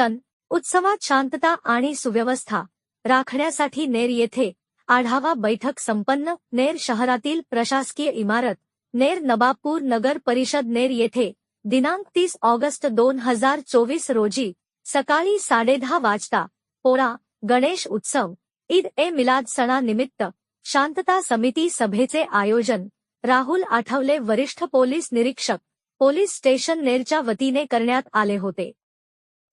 सण उत्सवात शांतता आणि सुव्यवस्था राखण्यासाठी नेर येथे आढावा बैठक संपन्न. नेर शहरातील प्रशासकीय इमारत नेर नबाबपूर नगर परिषद नेर येथे दिनांक तीस ऑगस्ट दोन हजार चोवीस रोजी सकाळी साडेदहा वाजता पोळा गणेश उत्सव ईद ए मिलाद सणानिमित्त शांतता समिती सभेचे आयोजन. राहुल आठवले वरिष्ठ पोलीस निरीक्षक पोलीस स्टेशन नेरच्या वतीने करण्यात आले होते.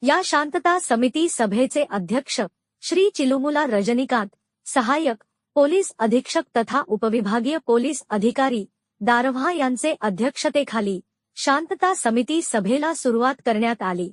या शांतता समिती सभेचे अध्यक्ष श्री चिलुमुला रजनीकांत सहाय्यक पोलीस अधीक्षक तथा उपविभागीय पोलीस अधिकारी दारव्हा यांचे अध्यक्षतेखाली शांतता समिती सभेला सुरुवात करण्यात आली.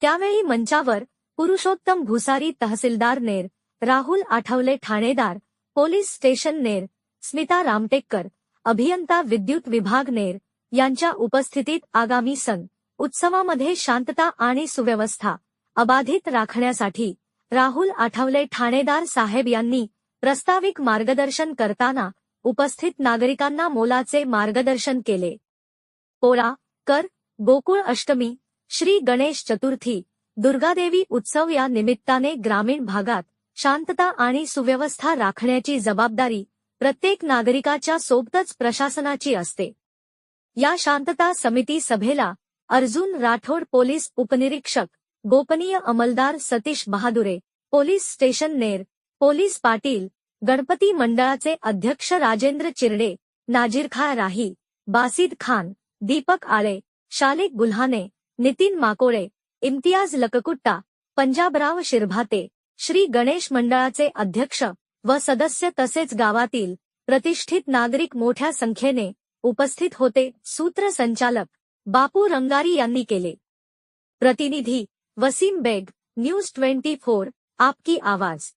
त्यावेळी मंचावर पुरुषोत्तम भुसारी तहसीलदार नेर राहुल आठवले ठाणेदार पोलीस स्टेशन नेर स्मिता रामटेकर अभियंता विद्युत विभाग नेर यांच्या उपस्थितीत आगामी सन उत्सवामध्ये शांतता आणि सुव्यवस्था अबाधित राखण्यासाठी राहुल आठवले ठाणेदार साहेब यांनी प्रस्ताविक मार्गदर्शन करताना उपस्थित नागरिकांना मोलाचे मार्गदर्शन केले. पोळा कर गोकुळ अष्टमी श्री गणेश चतुर्थी दुर्गादेवी उत्सव या निमित्ताने ग्रामीण भागात शांतता आणि सुव्यवस्था राखण्याची जबाबदारी प्रत्येक नागरिकाच्या सोबतच प्रशासनाची असते. या शांतता समिती सभेला अर्जुन राठोड पोलीस उपनिरीक्षक गोपनीय अंमलदार Satish Bahadure police station Ner police Patil Ganpati मंडळाचे अध्यक्ष राजेंद्र चिरडे नाजीरखा राही बासिद खान दीपक आळे शालिक गुल्हाने नितीन माकोळे इम्तियाज लककुट्टा पंजाबराव शिरभाते श्री गणेश मंडळाचे अध्यक्ष व सदस्य तसेच गावातील प्रतिष्ठित नागरिक मोठ्या संख्येने उपस्थित होते. सूत्रसंचालक बापू रंगारी यांनी केले. प्रतिनिधी Wasim Baig news twenty four आपकी आवाज.